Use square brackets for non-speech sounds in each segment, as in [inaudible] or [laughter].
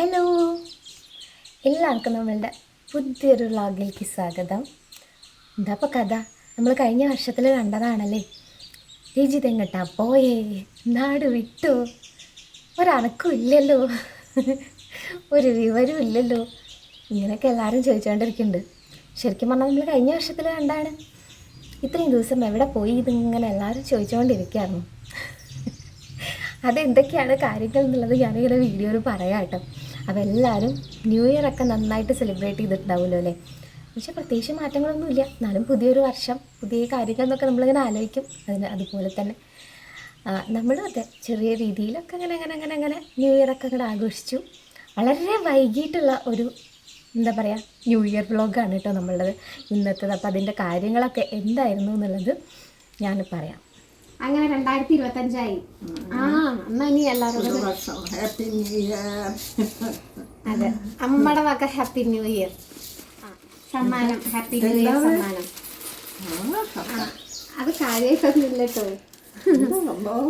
Hello. എല്ലാവർക്കും നമ്മളുടെ പുതിയൊരു വ്ളോഗിലേക്ക് സ്വാഗതം. എന്താ അപ്പോൾ കഥ. നമ്മൾ കഴിഞ്ഞ വർഷത്തിൽ കണ്ടതാണല്ലേ? രചിത എങ്ങട്ടാ പോയേ. നാട് വിട്ടു. ഒരനക്കും ഇല്ലല്ലോ. ഒരു വിവരവും ഇല്ലല്ലോ. ഇങ്ങനെയൊക്കെ എല്ലാവരും ചോദിച്ചുകൊണ്ടിരിക്കുന്നുണ്ട് ശരിക്കും പറഞ്ഞാൽ നമ്മൾ കഴിഞ്ഞ വർഷത്തിൽ കണ്ടാണ് ഇത്രയും ദിവസം എവിടെ പോയി ഇതിങ്ങനെ എല്ലാവരും ചോദിച്ചുകൊണ്ടിരിക്കുകയായിരുന്നു അതെന്തൊക്കെയാണ് കാര്യങ്ങൾ എന്നുള്ളത് ഞാനിങ്ങനെ വീഡിയോയിൽ പറയാം കേട്ടോ അപ്പോൾ എല്ലാവരും ന്യൂ ഇയർ ഒക്കെ നന്നായിട്ട് സെലിബ്രേറ്റ് ചെയ്തിട്ടുണ്ടാവുമല്ലോ അല്ലേ? പക്ഷേ പ്രത്യേകിച്ച് മാറ്റങ്ങളൊന്നുമില്ല. എന്നാലും പുതിയൊരു വർഷം പുതിയ കാര്യങ്ങൾ എന്നൊക്കെ നമ്മളിങ്ങനെ ആലോചിക്കും. അതിന് അതുപോലെ തന്നെ നമ്മളും അതെ ചെറിയ രീതിയിലൊക്കെ അങ്ങനെ അങ്ങനെ അങ്ങനെ അങ്ങനെ ന്യൂ ഇയർ ഒക്കെ അങ്ങനെ ആഘോഷിച്ചു. വളരെ വൈകിട്ടുള്ള ഒരു എന്താ പറയുക ന്യൂ ഇയർ വ്ളോഗാണ് കേട്ടോ നമ്മളുടെ ഇന്നത്തെ അപ്പോൾ അതിന്റെ കാര്യങ്ങളൊക്കെ എന്തായിരുന്നു എന്നുള്ളത് ഞാൻ പറയാം. അങ്ങനെ രണ്ടായിരത്തി ഇരുപത്തഞ്ചായി ആ എന്നാ ഇനി എല്ലാവരും ഹാപ്പി ന്യൂ ഇയർ അതെ അമ്മയുടെ വക ഹാപ്പി ന്യൂ ഇയർ സമ്മാനം. ഹാപ്പി ന്യൂ ഇയർ സമ്മാനം. അത് കാര്യമായിട്ടൊന്നുമില്ല കേട്ടോ.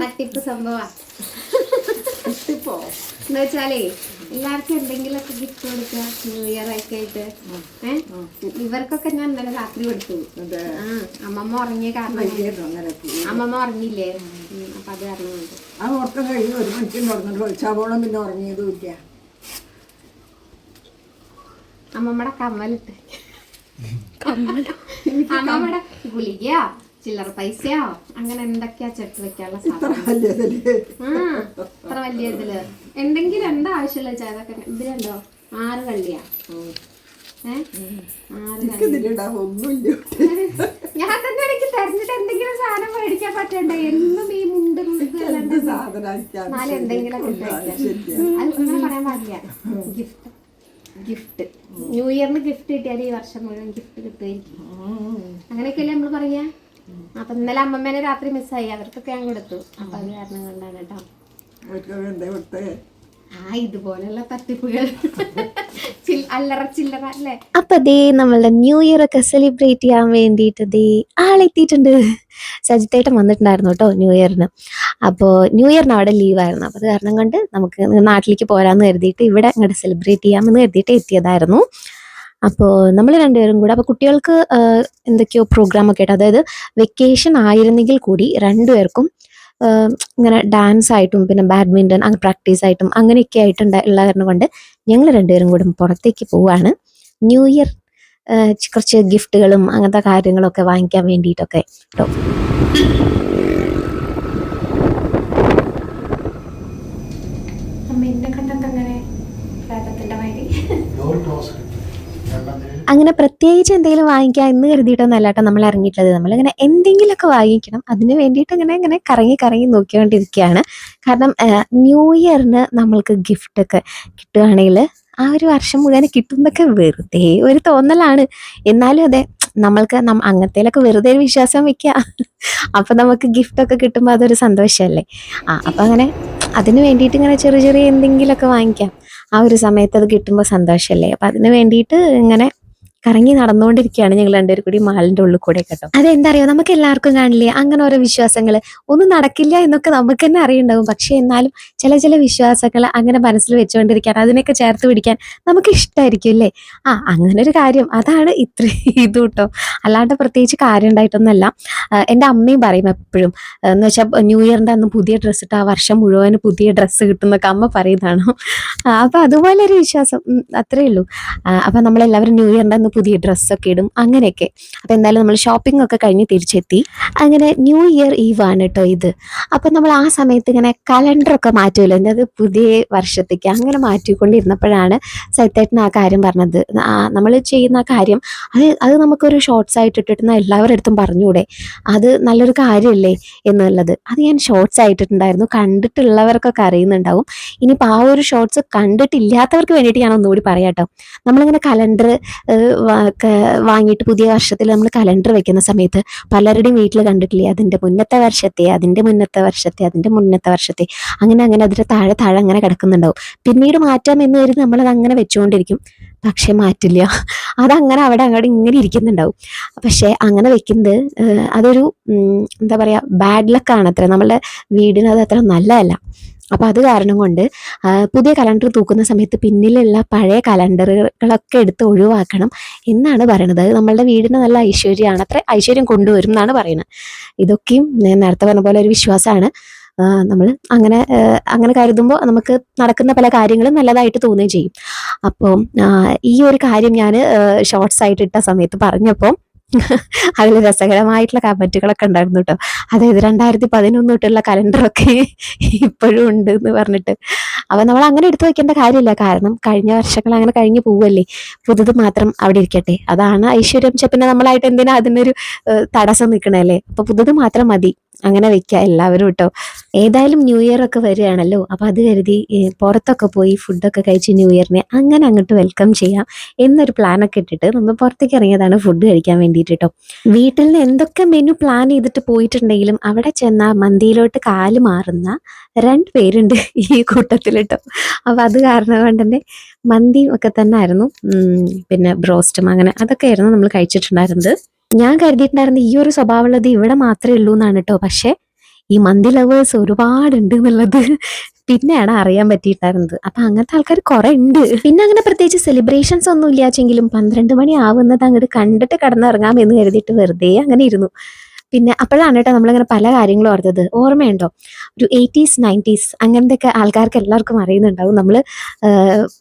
തട്ടിപ്പ് സംഭവ. ഇട്ടിപ്പോ എന്ന് വെച്ചാലേ എല്ലാവർക്കും എന്തെങ്കിലുമൊക്കെ ഗിഫ്റ്റ് കൊടുക്കുക ന്യൂ ഇയർ ഒക്കെ ആയിട്ട്. ഏഹ് ഇവർക്കൊക്കെ ഞാൻ ഇന്നലെ രാത്രി കൊടുത്തു. ആ അമ്മമ്മ ഉറങ്ങിയ കാരണം. അമ്മമ്മ ഉറങ്ങിയില്ലേ? അപ്പൊ അത് കാരണം കൊണ്ട്. ആ ഉറക്കം കഴിഞ്ഞ് ഒരു മനുഷ്യൻ ഉറങ്ങിട്ട് വിളിച്ചാവോളം പിന്നെ ഉറങ്ങിയതും ഇല്ല. അമ്മമ്മയുടെ കമ്മലിട്ട്. അമ്മമ്മയുടെ ഗുളികയോ? ചില്ലറ പൈസയോ? അങ്ങനെ എന്തൊക്കെയാ ചെറുത്ത് വെക്കാനുള്ള അത്ര വലിയ ഇതിൽ എന്തെങ്കിലും എന്താ ആവശ്യമില്ല ചേതൊക്കെ ഇതിലുണ്ടോ ആറ് കള്ളിയാ. ഞാൻ തന്നെ എനിക്ക് തെരഞ്ഞിട്ട് എന്തെങ്കിലും സാധനം മേടിക്കാൻ പറ്റണ്ടേ? എന്നും ഈ മുണ്ട് അങ്ങനെ പറയാൻ പാടില്ല. ഗിഫ്റ്റ്. ഗിഫ്റ്റ്. ന്യൂ ഇയറിന് ഗിഫ്റ്റ് കിട്ടിയാൽ ഈ വർഷം മുഴുവൻ ഗിഫ്റ്റ് കിട്ടുമായിരിക്കും. അങ്ങനെയൊക്കെയല്ലേ നമ്മൾ പറയാ? അപ്പൊ ഇന്നലെ അമ്മമ്മേനെ രാത്രി മിസ്സായി അവർക്കൊക്കെ ഞാൻ കൊടുത്തു അപ്പൊ അത് കാരണം കൊണ്ടാണ് കേട്ടോ. ആ ഇതുപോലെയുള്ള തട്ടിപ്പുകൾ. അല്ലറ ചില്ലറ അല്ലേ? അപ്പൊ ദേ നമ്മളുടെ ന്യൂ ഇയർ ഒക്കെ സെലിബ്രേറ്റ് ചെയ്യാൻ വേണ്ടിയിട്ട് ദേ ആളെത്തിയിട്ടുണ്ട്. സജിത്തേട്ടൻ വന്നിട്ടുണ്ടായിരുന്നു കേട്ടോ ന്യൂ ഇയറിന് അപ്പോൾ ന്യൂ ഇയറിന് അവിടെ ലീവായിരുന്നു അപ്പോൾ അത് കാരണം കൊണ്ട് നമുക്ക് നാട്ടിലേക്ക് പോരാന്ന് കരുതിയിട്ട് ഇവിടെ ഇങ്ങോട്ട് സെലിബ്രേറ്റ് ചെയ്യാമെന്ന് കരുതിയിട്ട് എത്തിയതായിരുന്നു. അപ്പോൾ നമ്മൾ രണ്ടുപേരും കൂടെ അപ്പോൾ കുട്ടികൾക്ക് എന്തൊക്കെയോ പ്രോഗ്രാം ഒക്കെ ആയിട്ട് അതായത് വെക്കേഷൻ ആയിരുന്നെങ്കിൽ കൂടി രണ്ടുപേർക്കും ഇങ്ങനെ ഡാൻസ് ആയിട്ടും പിന്നെ ബാഡ്മിന്റൺ അങ്ങനെ പ്രാക്ടീസ് ആയിട്ടും അങ്ങനെയൊക്കെ ആയിട്ടുള്ള ഉള്ള കാരണം കൊണ്ട് ഞങ്ങൾ രണ്ടുപേരും കൂടെ പുറത്തേക്ക് പോവുകയാണ് ന്യൂ ഇയർ കുറച്ച് ഗിഫ്റ്റുകളും അങ്ങനത്തെ കാര്യങ്ങളൊക്കെ വാങ്ങിക്കാൻ വേണ്ടിയിട്ടൊക്കെ. കേട്ടോ അമ്മ എന്നെ കണ്ടത് അങ്ങനെ പ്രേതത്തിന്റെ മാതിരി അങ്ങനെ പ്രത്യേകിച്ച് എന്തെങ്കിലും വാങ്ങിക്കാൻ എന്ന് കരുതിയിട്ടൊന്നല്ല കേട്ടോ നമ്മൾ ഇറങ്ങിയിട്ടുള്ളത്. നമ്മളിങ്ങനെ എന്തെങ്കിലുമൊക്കെ വാങ്ങിക്കണം. അതിന് വേണ്ടിയിട്ട് ഇങ്ങനെ ഇങ്ങനെ കറങ്ങി കറങ്ങി നോക്കിക്കൊണ്ടിരിക്കുകയാണ്. കാരണം ന്യൂ ഇയറിന് നമ്മൾക്ക് ഗിഫ്റ്റൊക്കെ കിട്ടുകയാണെങ്കിൽ ആ ഒരു വർഷം മുഴുവൻ കിട്ടുന്നതൊക്കെ വെറുതെ ഒരു തോന്നലാണ്. എന്നാലും അതെ നമ്മൾക്ക് നം അങ്ങനത്തേലൊക്കെ വെറുതെ ഒരു വിശ്വാസം വെക്കുക. അപ്പം നമുക്ക് ഗിഫ്റ്റൊക്കെ കിട്ടുമ്പോൾ അതൊരു സന്തോഷമല്ലേ? ആ അപ്പം അങ്ങനെ അതിന് വേണ്ടിയിട്ട് ഇങ്ങനെ ചെറിയ ചെറിയ എന്തെങ്കിലുമൊക്കെ വാങ്ങിക്കാം. ആ ഒരു സമയത്ത് അത് കിട്ടുമ്പോൾ സന്തോഷമല്ലേ? അപ്പം അതിന് വേണ്ടിയിട്ട് ഇങ്ങനെ കറങ്ങി നടന്നുകൊണ്ടിരിക്കുകയാണ് ഞങ്ങൾ രണ്ടുപേരും കൂടി മാലിന്റെ ഉള്ളിൽ കൂടെ കേട്ടോ. അതെന്താ അറിയോ നമുക്ക് എല്ലാവർക്കും കാണില്ലേ? അങ്ങനെ ഓരോ വിശ്വാസങ്ങൾ ഒന്നും നടക്കില്ല എന്നൊക്കെ നമുക്ക് തന്നെ അറിയുണ്ടാവും. പക്ഷെ എന്നാലും ചില ചില വിശ്വാസങ്ങൾ അങ്ങനെ മനസ്സിൽ വെച്ചുകൊണ്ടിരിക്കാൻ അതിനൊക്കെ ചേർത്ത് പിടിക്കാൻ നമുക്ക് ഇഷ്ടമായിരിക്കും അല്ലേ? ആ അങ്ങനെ ഒരു കാര്യം. അതാണ് ഇത്ര ഇത് കേട്ടോ. അല്ലാണ്ട് പ്രത്യേകിച്ച് കാര്യം ഉണ്ടായിട്ടൊന്നുമല്ല. ആ, എന്റെ അമ്മയും പറയും എപ്പോഴും. എന്ന് വെച്ചാൽ ന്യൂ ഇയറിന്റെ അന്ന് പുതിയ ഡ്രസ്സ് ഇട്ട് ആ വർഷം മുഴുവൻ പുതിയ ഡ്രസ്സ് കിട്ടുന്നൊക്കെ അമ്മ പറയുന്നതാണ്. അപ്പോൾ അതുപോലെ ഒരു വിശ്വാസം. അത്രയേ അത്രേ ഉള്ളൂ അപ്പം നമ്മളെല്ലാവരും ന്യൂ ഇയറിന്റെ അന്ന് പുതിയ ഡ്രസ്സൊക്കെ ഇടും അങ്ങനെയൊക്കെ. അപ്പോൾ എന്തായാലും നമ്മൾ ഷോപ്പിംഗ് ഒക്കെ കഴിഞ്ഞ് തിരിച്ചെത്തി. അങ്ങനെ ന്യൂ ഇയർ ഈവ് ആണ് കേട്ടോ ഇത്. അപ്പം നമ്മൾ ആ സമയത്ത് ഇങ്ങനെ കലണ്ടറൊക്കെ മാറ്റുമല്ലോ എന്നത് പുതിയ വർഷത്തേക്ക് അങ്ങനെ മാറ്റിക്കൊണ്ടിരുന്നപ്പോഴാണ് സൈത്തേട്ടൻ ആ കാര്യം പറഞ്ഞത്. നമ്മൾ ചെയ്യുന്ന കാര്യം അത് അത് നമുക്കൊരു ഷോർട്സ് ആയിട്ട് ഇട്ടിട്ടുന്ന എല്ലാവരുടെ അടുത്തും പറഞ്ഞുകൂടെ അത് നല്ലൊരു കാര്യമല്ലേ എന്നുള്ളത്. അത് ഞാൻ ഷോർട്സ് ആയിട്ടിട്ടുണ്ടായിരുന്നു. കണ്ടിട്ടുള്ളവർക്കൊക്കെ അറിയുന്നുണ്ടാവും. ഇനിയിപ്പോൾ ആ ഒരു ഷോർട്സ് കണ്ടിട്ടില്ലാത്തവർക്ക് വേണ്ടിയിട്ട് ഞാൻ ഒന്നുകൂടി പറയാം കേട്ടോ നമ്മളിങ്ങനെ കലണ്ടർ വാങ്ങിയിട്ട് പുതിയ വർഷത്തിൽ നമ്മൾ കലണ്ടർ വെക്കുന്ന സമയത്ത് പലരുടെയും വീട്ടിൽ കണ്ടിട്ടില്ലേ? അതിന്റെ മുന്നത്തെ വർഷത്തെ അതിന്റെ മുന്നത്തെ വർഷത്തെ അതിന്റെ മുന്നത്തെ വർഷത്തെ. അങ്ങനെ അങ്ങനെ അതിന്റെ താഴെ താഴെ അങ്ങനെ കിടക്കുന്നുണ്ടാവും. പിന്നീട് മാറ്റാം എന്ന് കരുതി നമ്മളത് അങ്ങനെ വെച്ചുകൊണ്ടിരിക്കും. പക്ഷെ മാറ്റില്ല. അതങ്ങനെ അവിടെ അങ്ങോട്ട് ഇങ്ങനെ ഇരിക്കുന്നുണ്ടാവും. പക്ഷേ അങ്ങനെ വെക്കുന്നത് അതൊരു എന്താ പറയുക ബാഡ് ലക്കാണ് അത്ര നമ്മളുടെ വീടിന് അത് അത്ര നല്ലതല്ല. അപ്പോൾ അത് കാരണം കൊണ്ട് പുതിയ കലണ്ടർ തൂക്കുന്ന സമയത്ത് പിന്നിലുള്ള പഴയ കലണ്ടറുകളൊക്കെ എടുത്ത് ഒഴിവാക്കണം എന്നാണ് പറയുന്നത് നമ്മളുടെ വീടിന് നല്ല ഐശ്വര്യമാണ്. അത്ര ഐശ്വര്യം കൊണ്ടുവരും എന്നാണ് പറയുന്നത്. ഇതൊക്കെയും ഞാൻ നേരത്തെ പറഞ്ഞ പോലെ ഒരു വിശ്വാസമാണ്. നമ്മൾ അങ്ങനെ അങ്ങനെ കരുതുമ്പോൾ നമുക്ക് നടക്കുന്ന പല കാര്യങ്ങളും നല്ലതായിട്ട് തോന്നുകയും ചെയ്യും. അപ്പോൾ ഈ ഒരു കാര്യം ഞാൻ ഷോർട്സ് ആയിട്ട് ഇട്ട സമയത്ത് പറഞ്ഞപ്പോൾ അതിൽ രസകരമായിട്ടുള്ള കമന്റുകളൊക്കെ ഉണ്ടായിരുന്നു കേട്ടോ അതായത് രണ്ടായിരത്തി പതിനൊന്ന് തൊട്ടുള്ള കലണ്ടറൊക്കെ ഇപ്പോഴും ഉണ്ട് എന്ന് പറഞ്ഞിട്ട്. അപ്പം നമ്മൾ അങ്ങനെ എടുത്തു വെക്കേണ്ട കാര്യമില്ല. കാരണം കഴിഞ്ഞ വർഷങ്ങൾ അങ്ങനെ കഴിഞ്ഞു പോവല്ലേ. പുതുത് മാത്രം അവിടെ ഇരിക്കട്ടെ. അതാണ് ഐശ്വര്യം. പിന്നെ നമ്മളായിട്ട് എന്തിനാ അതിനൊരു തടസ്സം നിൽക്കണല്ലേ അപ്പൊ പുതുത് മാത്രം മതി. അങ്ങനെ വെക്കുക എല്ലാവരും കേട്ടോ ഏതായാലും ന്യൂ ഇയർ ഒക്കെ വരികയാണല്ലോ. അപ്പൊ അത് കരുതി പുറത്തൊക്കെ പോയി ഫുഡൊക്കെ കഴിച്ച് ന്യൂ ഇയറിനെ അങ്ങനെ അങ്ങോട്ട് വെൽക്കം ചെയ്യാം എന്നൊരു പ്ലാനൊക്കെ ഇട്ടിട്ട് നമ്മൾ പുറത്തേക്ക് ഇറങ്ങിയതാണ് ഫുഡ് കഴിക്കാൻ വേണ്ടിയിട്ട് കേട്ടോ വീട്ടിൽ നിന്ന് എന്തൊക്കെ മെനു പ്ലാൻ ചെയ്തിട്ട് പോയിട്ടുണ്ടെങ്കിലും അവിടെ ചെന്നാൽ മന്തിയിലോട്ട് കാൽ മാറുന്ന രണ്ട് പേരുണ്ട് ഈ കൂട്ടത്തിൽ കേട്ടോ അപ്പൊ അത് കാരണം കൊണ്ട് തന്നെ മന്തിയും ഒക്കെ തന്നെ ആയിരുന്നു പിന്നെ ബ്രോസ്റ്റും അങ്ങനെ അതൊക്കെ ആയിരുന്നു നമ്മൾ കഴിച്ചിട്ടുണ്ടായിരുന്നത്. ഞാൻ കരുതിയിട്ടുണ്ടായിരുന്ന ഈ ഒരു സ്വഭാവമുള്ളത് ഇവിടെ മാത്രമേ ഉള്ളൂ എന്നാണ് കേട്ടോ. പക്ഷെ ഈ മന്തി ലവേഴ്സ് ഒരുപാടുണ്ട് എന്നുള്ളത് പിന്നെയാണ് അറിയാൻ പറ്റിയിട്ടായിരുന്നത് അപ്പൊ അങ്ങനത്തെ ആൾക്കാർ കുറെ ഉണ്ട്. പിന്നെ അങ്ങനെ പ്രത്യേകിച്ച് സെലിബ്രേഷൻസ് ഒന്നും ഇല്ലാച്ചെങ്കിലും പന്ത്രണ്ട് മണി ആവുന്നത് അങ്ങോട്ട് കണ്ടിട്ട് കടന്നിറങ്ങാം എന്ന് കരുതിയിട്ട് വെറുതെ അങ്ങനെ ഇരുന്നു. പിന്നെ അപ്പോഴാണ് കേട്ടോ നമ്മളിങ്ങനെ പല കാര്യങ്ങളും ഓർത്തത്. ഓർമ്മയുണ്ടോ? ഒരു എയ്റ്റീസ് നയന്റീസ് അങ്ങനത്തെ ഒക്കെ ആൾക്കാർക്ക് എല്ലാവർക്കും അറിയുന്നുണ്ടാവും. നമ്മൾ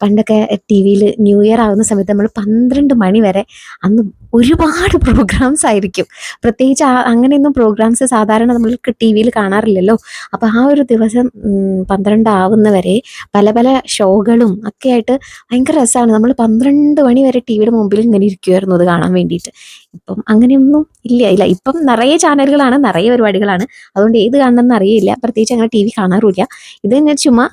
പണ്ടൊക്കെ ടി വിയിൽ ന്യൂ ഇയർ ആവുന്ന സമയത്ത് നമ്മൾ പന്ത്രണ്ട് മണി വരെ അന്ന് ഒരുപാട് പ്രോഗ്രാംസ് ആയിരിക്കും. പ്രത്യേകിച്ച് അങ്ങനെയൊന്നും പ്രോഗ്രാംസ് സാധാരണ നമ്മൾക്ക് ടി വിയിൽ കാണാറില്ലല്ലോ. അപ്പോൾ ആ ഒരു ദിവസം ഉം, പന്ത്രണ്ട് ആവുന്നവരെ പല പല ഷോകളും ഒക്കെ ആയിട്ട് ഭയങ്കര രസമാണ് നമ്മൾ പന്ത്രണ്ട് മണി വരെ ടി വിയുടെ മുമ്പിൽ ഇങ്ങനെ ഇരിക്കുമായിരുന്നു അത് കാണാൻ വേണ്ടിയിട്ട്. ഇപ്പം അങ്ങനെയൊന്നും ഇല്ല ഇല്ല. ഇപ്പം നിറയെ ചാനലുകളാണ് നിറയെ പരിപാടികളാണ്. അതുകൊണ്ട് ഏത് കാണണമെന്ന് അറിയില്ല. പ്രത്യേകിച്ച് അങ്ങനെ ടി വി കാണാറുമില്ല. ഇത് ഞാൻ ചുമ്മാ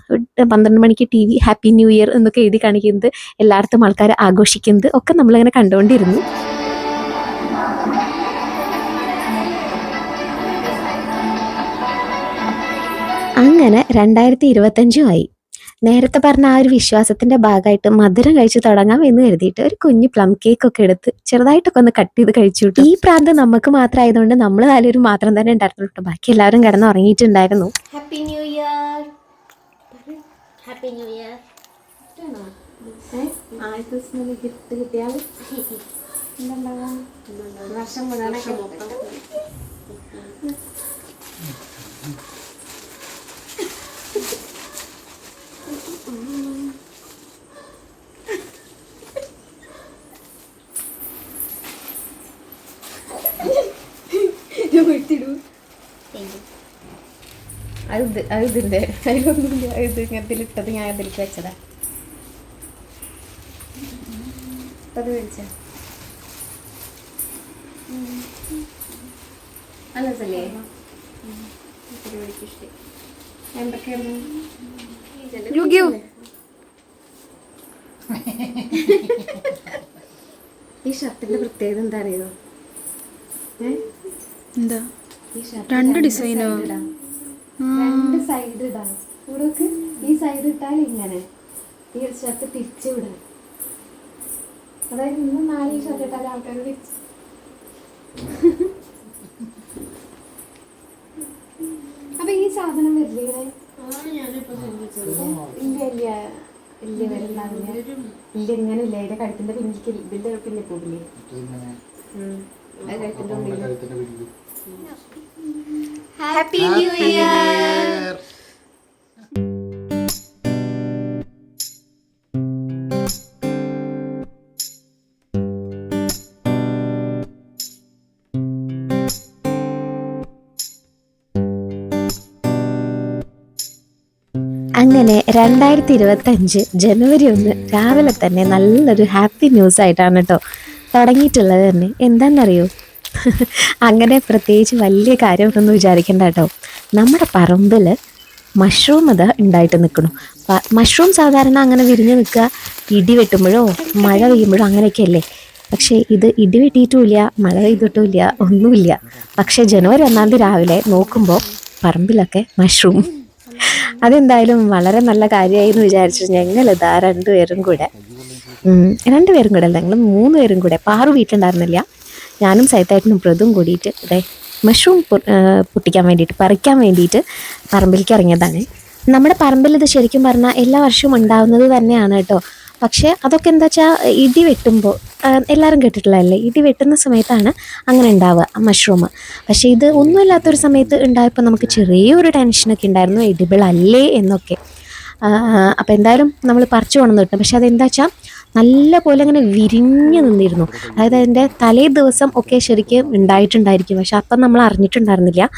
പന്ത്രണ്ട് മണിക്ക് T V happy new year എന്നൊക്കെ എഴുതി കാണിക്കുന്നത് എല്ലായിടത്തും ആൾക്കാർ ആഘോഷിക്കുന്നത് ഒക്കെ നമ്മളിങ്ങനെ കണ്ടുകൊണ്ടിരുന്നു. അങ്ങനെ രണ്ടായിരത്തി ഇരുപത്തഞ്ചും ആയി നേരത്തെ പറഞ്ഞ ആ ഒരു വിശ്വാസത്തിന്റെ ഭാഗമായിട്ട് മധുരം കഴിച്ചു തുടങ്ങാം എന്ന് കരുതിയിട്ട് ഒരു കുഞ്ഞു പ്ലം കേക്ക് ഒക്കെ എടുത്ത് ചെറുതായിട്ടൊക്കെ ഒന്ന് കട്ട് ചെയ്ത് കഴിച്ചു ഈ പ്രാന്ത് നമുക്ക് മാത്രമായതുകൊണ്ട് നമ്മൾ നാലുപേരും മാത്രം തന്നെ ഉണ്ടായിരുന്നു ബാക്കി എല്ലാവരും കിടന്ന് ഉറങ്ങിയിട്ടുണ്ടായിരുന്നു. Happy new year happy new year ആദ്യത്തെ ഗിഫ്റ്റ് കിട്ടിയാൽ [laughs] വർഷം അത് ഇതിന്റെ അതിലൊന്നുമില്ല ഇത് ഇങ്ങനത്തിൽ ഇട്ടത് ഞാൻ അതിലേക്ക് വെച്ചതാ. ഈ ഷർട്ടിന്റെ പ്രത്യേകത എന്താ? അറിയോ എന്താ രണ്ട് ഡിസൈനോ? രണ്ട് സൈഡ് ഇടാം. ഇവിടേക്ക് ഈ സൈഡ് ഇട്ടാൽ ഇങ്ങനെ. ഈ ഷർട്ട് തിരിച്ചു വിടാം അതായത് ഇന്ന് നാല് ഈ ഷർട്ട് ഇട്ടാൽ ആൾക്കാർ തിരിച്ച് അപ്പൊ ഈ സാധനം വരില്ലേ ഇല്ല ഇല്ല ഇല്ല വരില്ല ഇല്ല ഇങ്ങനെ ഇല്ല? ഇതിന്റെ കഴുത്തിന്റെ പിന്നിക്ക് ഇതിന്റെ പിന്നെ പോകില്ലേ ഉം. കഴുത്തിന്റെ ഉള്ളിൽ ഹാപ്പി ന്യൂ ഇയർ അങ്ങനെ രണ്ടായിരത്തി ഇരുപത്തി അഞ്ച് ജനുവരി ഒന്ന് രാവിലെ തന്നെ നല്ലൊരു ഹാപ്പി ന്യൂസ് ആയിട്ടാണ് കേട്ടോ തുടങ്ങിയിട്ടുള്ളത് തന്നെ. എന്താണെന്നറിയോ [laughs] അങ്ങനെ പ്രത്യേകിച്ച് വലിയ കാര്യമൊന്നും വിചാരിക്കേണ്ട കേട്ടോ നമ്മുടെ പറമ്പിൽ മഷ്റൂം അത് ഉണ്ടായിട്ട് നിൽക്കണം മഷ്റൂം സാധാരണ അങ്ങനെ വിരിഞ്ഞ് നിൽക്കുക ഇടി വെട്ടുമ്പോഴോ മഴ പെയ്യുമ്പോഴോ അങ്ങനെയൊക്കെ അല്ലേ പക്ഷേ ഇത് ഇടി വെട്ടിയിട്ടുമില്ല മഴ പെയ്തിട്ടുമില്ല ഒന്നുമില്ല. പക്ഷേ ജനുവരി ഒന്നാം തീയതി രാവിലെ നോക്കുമ്പോൾ പറമ്പിലൊക്കെ മഷ്റൂം അതെന്തായാലും വളരെ നല്ല കാര്യമായി എന്ന് വിചാരിച്ചു ഞങ്ങൾ ഇതാ രണ്ടുപേരും കൂടെ. രണ്ടുപേരും കൂടെ അല്ല ഞങ്ങൾ മൂന്ന് പേരും കൂടെ. പാറു വീട്ടിലുണ്ടായിരുന്നില്ല. ഞാനും സൈത്തായിട്ടും ബ്രതും കൂടിയിട്ട് ഇതേ മഷ്റൂം പൊട്ടിക്കാൻ വേണ്ടിയിട്ട് പറിക്കാൻ വേണ്ടിയിട്ട് പറമ്പിലേക്ക് ഇറങ്ങിയതാണ്. നമ്മുടെ പറമ്പിൽ ഇത് ശരിക്കും പറഞ്ഞാൽ എല്ലാ വർഷവും ഉണ്ടാവുന്നത് തന്നെയാണ് കേട്ടോ. പക്ഷേ അതൊക്കെ എന്താ വെച്ചാൽ ഇടി വെട്ടുമ്പോൾ എല്ലാവരും കേട്ടിട്ടുള്ളതല്ലേ? ഇടി വെട്ടുന്ന സമയത്താണ് അങ്ങനെ ഉണ്ടാവുക മഷ്റൂം പക്ഷേ ഇത് ഒന്നുമില്ലാത്തൊരു സമയത്ത് ഉണ്ടായപ്പോൾ നമുക്ക് ചെറിയൊരു ടെൻഷനൊക്കെ ഉണ്ടായിരുന്നു എഡിബിൾ അല്ലേ എന്നൊക്കെ. അപ്പോൾ എന്തായാലും നമ്മൾ പറിച്ചു കൊണ്ടുവന്ന് കിട്ടും പക്ഷേ അതെന്താ വെച്ചാൽ നല്ല പോലെ അങ്ങനെ വിരിഞ്ഞു നിന്നിരുന്നു. അതായത് അതിന്റെ തലേ ദിവസം ഒക്കെ ശരിക്കും ഉണ്ടായിട്ടുണ്ടായിരിക്കും. പക്ഷെ അപ്പം നമ്മൾ അറിഞ്ഞിട്ടുണ്ടായിരുന്നില്ല.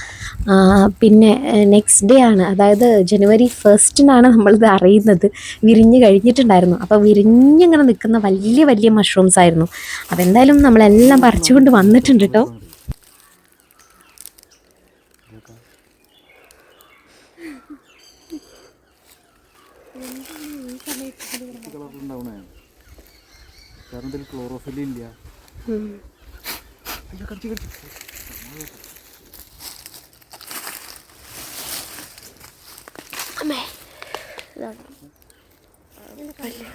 പിന്നെ നെക്സ്റ്റ് ഡേ ആണ്. അതായത് ജനുവരി ഫസ്റ്റിനാണ് നമ്മളിത് അറിയുന്നത്. വിരിഞ്ഞ് കഴിഞ്ഞിട്ടുണ്ടായിരുന്നു. അപ്പോൾ വിരിഞ്ഞിങ്ങനെ നിൽക്കുന്ന വലിയ വലിയ മഷ്റൂംസ് ആയിരുന്നു. അതെന്തായാലും നമ്മളെല്ലാം പറിച്ചുകൊണ്ട് വന്നിട്ടുണ്ട് കേട്ടോ. കാരണം ഇതിൽ ക്ലോറോഫിൽ ഇല്ല. അയ്യോ,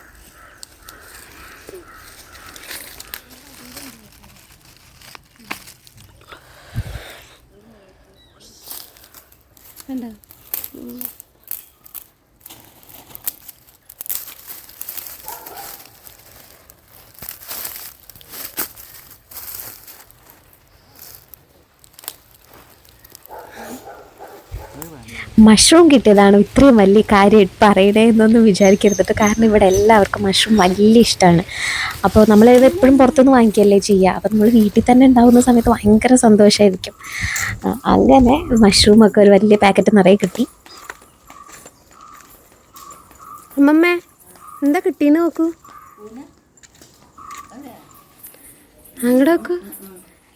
മഷ്റൂം കിട്ടിയതാണ് ഇത്രയും വലിയ കാര്യം പറയണേ എന്നൊന്നും വിചാരിക്കരുത് കാരണം ഇവിടെ എല്ലാവർക്കും മഷ്റൂം വലിയ ഇഷ്ടമാണ് അപ്പോൾ നമ്മൾ ഇത് എപ്പോഴും പുറത്തുനിന്ന് വാങ്ങിക്കുകയല്ലേ ചെയ്യുക? അപ്പോൾ നമ്മൾ വീട്ടിൽ തന്നെ ഉണ്ടാകുന്ന സമയത്ത് ഭയങ്കര സന്തോഷമായിരിക്കും അങ്ങനെ മഷ്റൂമൊക്കെ ഒരു വലിയ പാക്കറ്റ് നിറയെ കിട്ടി. അമ്മമ്മേ എന്താ കിട്ടിയെന്ന് നോക്കൂ. അങ്ങോട്ട് നോക്കൂ.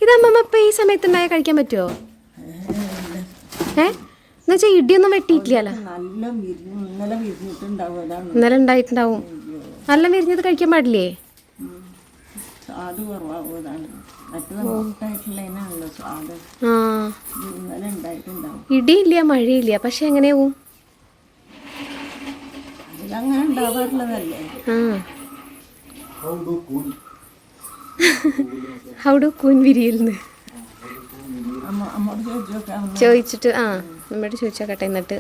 ഇത് അമ്മമ്മ ഇപ്പം ഈ സമയത്ത് ഉണ്ടായാൽ കഴിക്കാൻ പറ്റുമോ ഏ? എന്ന് വെച്ചാൽ ഇടിയൊന്നും വെട്ടിയിട്ടില്ല നല്ല ഇന്നലെ വിരിഞ്ഞിട്ടുണ്ടാവും അതാണ്. ഇന്നലെ ഉണ്ടായിട്ടുണ്ടാവും. നല്ല വിരിഞ്ഞത് കഴിക്കാൻ പാടില്ലേ? സ്വാദ്. ഇടിയില്ല മഴയില്ല പക്ഷെ എങ്ങനെയാവും? ഉണ്ടാവാറുള്ളതല്ലേ? ഹൗ ഡു കൂൻ അമ്മ. ചോദിച്ചിട്ട് ആ. നമ്മോട് ചോദിച്ചോക്കട്ടെ എന്നിട്ട്.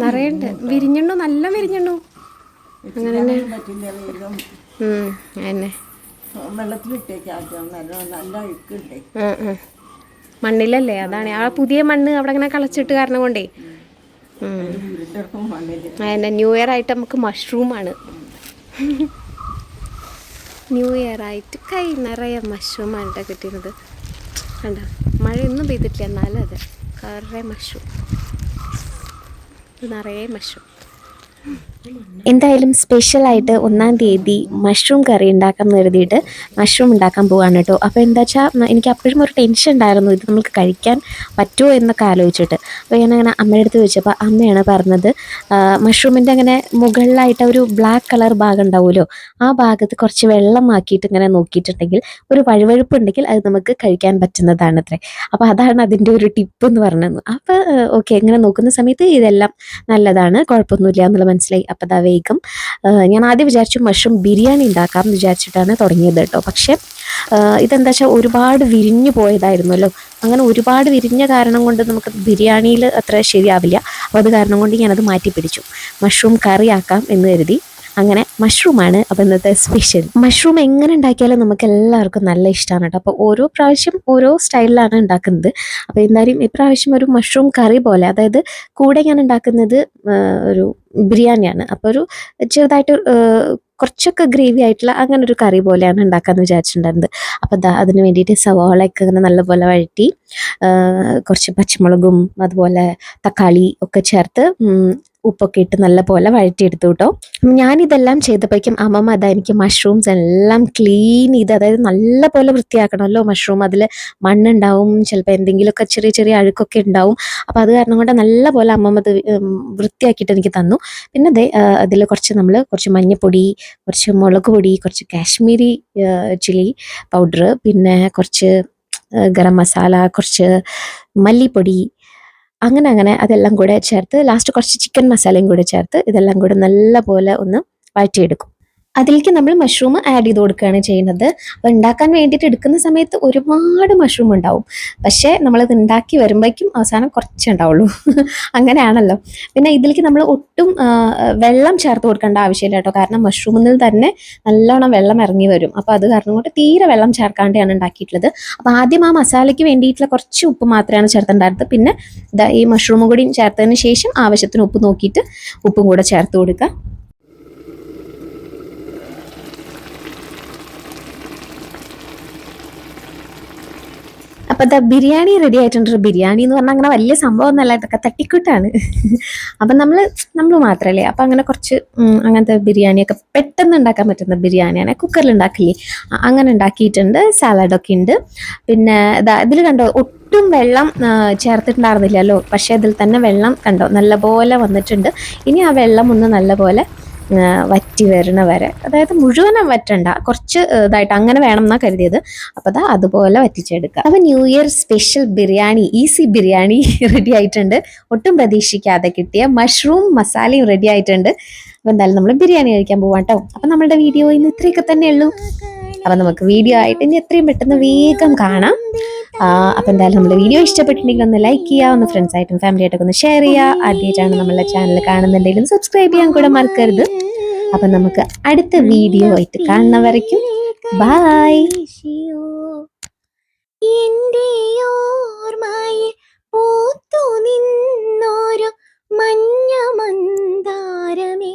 നിറയുണ്ട്. വിരിഞ്ഞണ്ണു? നല്ല വിരിഞ്ഞണ്ണു? അങ്ങനെ. തന്നെ ആ. മണ്ണിലല്ലേ? അതാണ്. ആ പുതിയ മണ്ണ് അവിടെ ഇങ്ങനെ കളച്ചിട്ട് കാരണം കൊണ്ടേ. അതന്നെ. ന്യൂ ഇയർ ആയിട്ട് നമുക്ക് ആണ്. ന്യൂ ഇയർ ആയിട്ട് കൈ നിറയെ മഷ്റൂമാണ് കേട്ടോ കിട്ടിയത് കണ്ട? മഴയൊന്നും പെയ്തിട്ടില്ല എന്നാലും അതെ. കുറേ മഷ്റൂം നിറയെ മഷ്റൂം എന്തായാലും സ്പെഷ്യലായിട്ട് ഒന്നാം തീയതി മഷ്റൂം കറി ഉണ്ടാക്കാം എന്ന് കരുതിയിട്ട് മഷ്റൂം ഉണ്ടാക്കാൻ പോവാണ് കേട്ടോ. അപ്പോൾ എന്താ വെച്ചാൽ എനിക്ക് അപ്പോഴും ഒരു ടെൻഷൻ ഉണ്ടായിരുന്നു ഇത് നമുക്ക് കഴിക്കാൻ പറ്റുമോ എന്നൊക്കെ ആലോചിച്ചിട്ട്. അപ്പോൾ ഞാൻ അങ്ങനെ അമ്മയുടെ അടുത്ത് ചോദിച്ചപ്പോൾ അമ്മയാണ് പറഞ്ഞത് മഷ്റൂമിന്റെ അങ്ങനെ മുകളിലായിട്ട് ഒരു ബ്ലാക്ക് കളർ ഭാഗം ഉണ്ടാവുമല്ലോ ആ ഭാഗത്ത് കുറച്ച് വെള്ളമാക്കിയിട്ട് ഇങ്ങനെ നോക്കിയിട്ടുണ്ടെങ്കിൽ ഒരു വഴുവഴുപ്പ് ഉണ്ടെങ്കിൽ അത് നമുക്ക് കഴിക്കാൻ പറ്റുന്നതാണ് അത്രേ അപ്പോൾ അതാണ് അതിന്റെ ഒരു ടിപ്പ് എന്ന് പറഞ്ഞത്. അപ്പോൾ ഓക്കെ ഇങ്ങനെ നോക്കുന്ന സമയത്ത് ഇതെല്ലാം നല്ലതാണ് കുഴപ്പമൊന്നുമില്ല എന്നുള്ള മനസ്സിലായി. അപ്പം അതാ വേഗം. ഞാൻ ആദ്യം വിചാരിച്ചു മഷ്റൂം ബിരിയാണി ഉണ്ടാക്കാം എന്ന് വിചാരിച്ചിട്ടാണ് തുടങ്ങിയത് കേട്ടോ. പക്ഷേ ഇതെന്താ വെച്ചാൽ ഒരുപാട് വിരിഞ്ഞു പോയതായിരുന്നല്ലോ. അങ്ങനെ ഒരുപാട് വിരിഞ്ഞ കാരണം കൊണ്ട് നമുക്ക് ബിരിയാണിയിൽ അത്ര ശരിയാവില്ല. അപ്പോൾ അത് കാരണം കൊണ്ട് ഞാനത് മാറ്റി പിടിച്ചു മഷ്റൂം കറി ആക്കാം എന്ന് കരുതി. അങ്ങനെ മഷ്റൂമാണ് അപ്പോൾ ഇന്നത്തെ സ്പെഷ്യൽ മഷ്റൂം എങ്ങനെ ഉണ്ടാക്കിയാലും നമുക്ക് എല്ലാവർക്കും നല്ല ഇഷ്ടമാണ് കേട്ടോ അപ്പോൾ ഓരോ പ്രാവശ്യം ഓരോ സ്റ്റൈലിലാണ് ഉണ്ടാക്കുന്നത്. അപ്പോൾ എന്തായാലും ഇപ്രാവശ്യം ഒരു മഷ്റൂം കറി പോലെ അതായത് കൂടെ ഞാൻ ഉണ്ടാക്കുന്നത് ഒരു ബിരിയാണിയാണ്. അപ്പോൾ ഒരു ചെറുതായിട്ട് കുറച്ചൊക്കെ ഗ്രേവി ആയിട്ടുള്ള അങ്ങനെ ഒരു കറി പോലെയാണ് ഉണ്ടാക്കാമെന്ന് വിചാരിച്ചിട്ടുണ്ടായിരുന്നത്. അപ്പോൾ ദാ അതിന് വേണ്ടിയിട്ട് സവാളയൊക്കെ അങ്ങനെ നല്ലപോലെ വഴറ്റി കുറച്ച് പച്ചമുളകും അതുപോലെ തക്കാളി ഒക്കെ ചേർത്ത് ഉപ്പൊക്കെ ഇട്ട് നല്ലപോലെ വഴറ്റിയെടുത്തു കേട്ടോ. ഞാനിതെല്ലാം ചെയ്തപ്പോഴേക്കും അമ്മമ്മ അതാ എനിക്ക് മഷ്റൂംസ് എല്ലാം ക്ലീൻ ചെയ്ത് അതായത് നല്ലപോലെ വൃത്തിയാക്കണമല്ലോ മഷ്റൂം അതിൽ മണ്ണുണ്ടാവും ചിലപ്പോൾ എന്തെങ്കിലുമൊക്കെ ചെറിയ ചെറിയ അഴുക്കൊക്കെ ഉണ്ടാവും. അപ്പോൾ അത് കാരണം കൊണ്ട് നല്ലപോലെ അമ്മമ്മ അത് വൃത്തിയാക്കിയിട്ട് എനിക്ക് തന്നു. പിന്നെ അതെ അതിൽ കുറച്ച് നമ്മൾ കുറച്ച് മഞ്ഞൾപ്പൊടി കുറച്ച് മുളക് പൊടി കുറച്ച് കാശ്മീരി ചില്ലി പൗഡർ പിന്നെ കുറച്ച് ഗരം മസാല കുറച്ച് മല്ലിപ്പൊടി അങ്ങനെ അങ്ങനെ അതെല്ലാം കൂടെ ചേർത്ത് ലാസ്റ്റ് കുറച്ച് ചിക്കൻ മസാലയും കൂടെ ചേർത്ത് ഇതെല്ലാം കൂടെ നല്ലപോലെ ഒന്ന് വഴറ്റിയെടുക്കും. അതിലേക്ക് നമ്മൾ മഷ്റൂം ആഡ് ചെയ്ത് കൊടുക്കുകയാണ് ചെയ്യുന്നത്. അപ്പോൾ ഉണ്ടാക്കാൻ വേണ്ടിയിട്ട് എടുക്കുന്ന സമയത്ത് ഒരുപാട് മഷ്റൂം ഉണ്ടാവും. പക്ഷേ നമ്മളത് ഉണ്ടാക്കി വരുമ്പോഴേക്കും അവസാനം കുറച്ചേ ഉണ്ടാവുള്ളൂ. [laughs] അങ്ങനെയാണല്ലോ. പിന്നെ ഇതിലേക്ക് നമ്മൾ ഒട്ടും വെള്ളം ചേർത്ത് കൊടുക്കേണ്ട ആവശ്യമില്ല കേട്ടോ. കാരണം മഷ്റൂമിൽ തന്നെ നല്ലോണം വെള്ളം ഇറങ്ങി വരും. അപ്പോൾ അത് കാരണം കൊണ്ട് തീരെ വെള്ളം ചേർക്കാണ്ടാണ് ഉണ്ടാക്കിയിട്ടുള്ളത് അപ്പോൾ ആദ്യം ആ മസാലയ്ക്ക് വേണ്ടിയിട്ടുള്ള കുറച്ച് ഉപ്പ് മാത്രമാണ് ചേർത്തിട്ടുണ്ടായിരുന്നത്. പിന്നെ ഈ മഷ്റൂമും കൂടി ചേർത്തതിന് ശേഷം ആവശ്യത്തിന് ഉപ്പ് നോക്കിയിട്ട് ഉപ്പും കൂടെ ചേർത്ത് കൊടുക്കുക. അപ്പോൾ ബിരിയാണി റെഡി ആയിട്ടുണ്ട്. ബിരിയാണി എന്ന് പറഞ്ഞാൽ അങ്ങനെ വലിയ സംഭവം ഒന്നല്ല ഇതൊക്കെ തട്ടിക്കൂട്ടാണ്. അപ്പം നമ്മൾ നമ്മൾ മാത്രമല്ലേ അപ്പം അങ്ങനെ കുറച്ച് അങ്ങനത്തെ ബിരിയാണിയൊക്കെ പെട്ടെന്ന് ഉണ്ടാക്കാൻ പറ്റുന്ന ബിരിയാണിയാണ്. കുക്കറിൽ ഉണ്ടാക്കില്ലേ? അങ്ങനെ ഉണ്ടാക്കിയിട്ടുണ്ട്. സാലഡൊക്കെ ഉണ്ട്. പിന്നെ ഇതാ ഇതിൽ കണ്ടോ? ഒട്ടും വെള്ളം ചേർത്തിട്ടുണ്ടായിരുന്നില്ലല്ലോ. പക്ഷേ ഇതിൽ തന്നെ വെള്ളം കണ്ടോ? നല്ലപോലെ വന്നിട്ടുണ്ട്. ഇനി ആ വെള്ളം ഒന്ന് നല്ലപോലെ വറ്റി വരണ വരെ. അതായത് മുഴുവനും വറ്റണ്ട. കുറച്ച് ഇതായിട്ട് അങ്ങനെ വേണം എന്നാ കരുതിയത്. അപ്പോൾ അതാ അതുപോലെ വറ്റിച്ചെടുക്കുക. അപ്പോൾ new year special biryani easy biryani [laughs] ready ആയിട്ടുണ്ട്. ഒട്ടും പ്രതീക്ഷിക്കാതെ കിട്ടിയ മഷ്റൂം മസാലയും റെഡി ആയിട്ടുണ്ട്. അപ്പോൾ എന്തായാലും നമ്മൾ ബിരിയാണി കഴിക്കാൻ പോവാം കേട്ടോ അപ്പോൾ നമ്മളുടെ വീഡിയോ ഇന്ന് ഇത്രയൊക്കെ തന്നെ ഉള്ളൂ അപ്പോൾ നമുക്ക് വീഡിയോ ആയിട്ട് ഇനി എത്രയും പെട്ടെന്ന് വേഗം കാണാം. അപ്പോൾ എന്തായാലും നമ്മൾ വീഡിയോ ഇഷ്ടപ്പെട്ടിട്ടുണ്ടെങ്കിൽ ഒന്ന് ലൈക്ക് ചെയ്യുക ഒന്ന് ഫ്രണ്ട്സ് ആയിട്ടും ഫാമിലി ആയിട്ടൊക്കെ ഒന്ന് ഷെയർ ചെയ്യുക ആദ്യമായിട്ടാണ് നമ്മളെ ചാനൽ കാണുന്നുണ്ടെങ്കിലും സബ്സ്ക്രൈബ് ചെയ്യാൻ കൂടെ മറക്കരുത്. അപ്പം നമുക്ക് അടുത്ത വീഡിയോ ആയിട്ട് കാണുന്നവരയ്ക്കും ബായ് പൂത്തു നിന്നോരോ മഞ്ഞ മന്ദാരമേ.